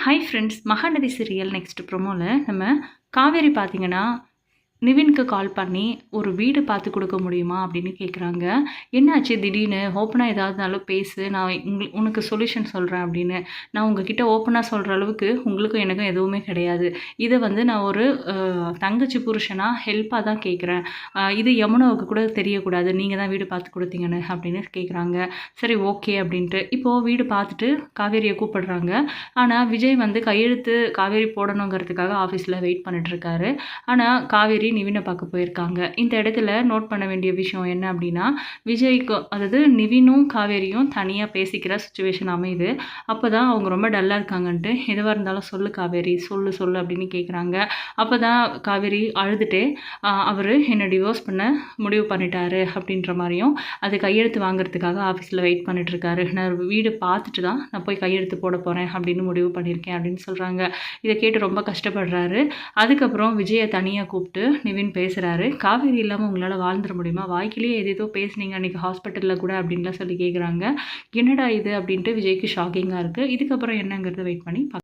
Hi friends Mahanadi serial next ப்ரொமோவில் நம்ம காவேரி பார்த்தீங்கன்னா நிவின்க்கு கால் பண்ணி ஒரு வீடு பார்த்து கொடுக்க முடியுமா? அப்படின்னு கேட்குறாங்க என்னாச்சு? திடீர்னு ஓப்பனாக ஏதாவதுனாலும் பேசு. நான் உங்களுக்கு உனக்கு சொல்யூஷன் சொல்கிறேன் அப்படின்னு. நான் உங்ககிட்ட ஓப்பனாக சொல்கிற அளவுக்கு உங்களுக்கும் எனக்கும் எதுவுமே கிடையாது. இதை வந்து நான் ஒரு தங்கச்சி புருஷனாக ஹெல்ப்பாக தான் கேட்குறேன் இது யமுனாவுக்கு கூட தெரியக்கூடாது. நீங்கள் தான் வீடு பார்த்து கொடுத்தீங்கன்னு அப்படின்னு கேட்குறாங்க சரி ஓகே அப்படின்ட்டு. இப்போது வீடு பார்த்துட்டு காவேரியை கூப்பிடுறாங்க. ஆனால் விஜய் வந்து கையெழுத்து காவேரி போடணுங்கிறதுக்காக ஆஃபீஸில் வெயிட் பண்ணிட்டுருக்காரு ஆனால் காவேரி நிவினை பார்க்க போயிருக்காங்க. இந்த இடத்துல நோட் பண்ண வேண்டிய விஷயம் என்ன அப்படின்னா விஜய்க்கு அதாவது நிவினும் காவேரியும் தனியாக பேசிக்கிற சுச்சுவேஷன் அமையுது. அப்போ தான் அவங்க ரொம்ப டல்லாக இருக்காங்கன்ட்டு எதுவாக இருந்தாலும் சொல்லு காவேரி சொல்லு சொல்லு அப்படின்னு கேட்குறாங்க அப்போ தான் காவேரி அழுதுட்டே அவர் என்னை டிவோர்ஸ் பண்ண முடிவு பண்ணிட்டாரு அப்படின்ற மாதிரியும் அது கையெழுத்து வாங்குறதுக்காக ஆஃபீஸில் வெயிட் பண்ணிட்டுருக்காரு நான் வீடு பார்த்துட்டு தான் நான் போய் கையெழுத்து போட போகிறேன் அப்படின்னு முடிவு பண்ணியிருக்கேன் அப்படின்னு சொல்கிறாங்க இதை கேட்டு ரொம்ப கஷ்டப்படுறாரு. அதுக்கப்புறம் விஜயை தனியாக கூப்பிட்டு நிவின் பேசுகிறாரு காவேரி இல்லாமல் உங்களால் வாழ்ந்துட முடியுமா? வாய்க்கிலேயே எதேதோ பேசுனீங்க அன்றைக்கி ஹாஸ்பிட்டலில் கூட அப்படின்லாம் சொல்லி கேட்குறாங்க என்னடா இது அப்படின்ட்டு விஜய்க்கு ஷாக்கிங்காக இருக்குது இதுக்கப்புறம் என்னங்கிறத வெயிட் பண்ணி பார்க்கலாம்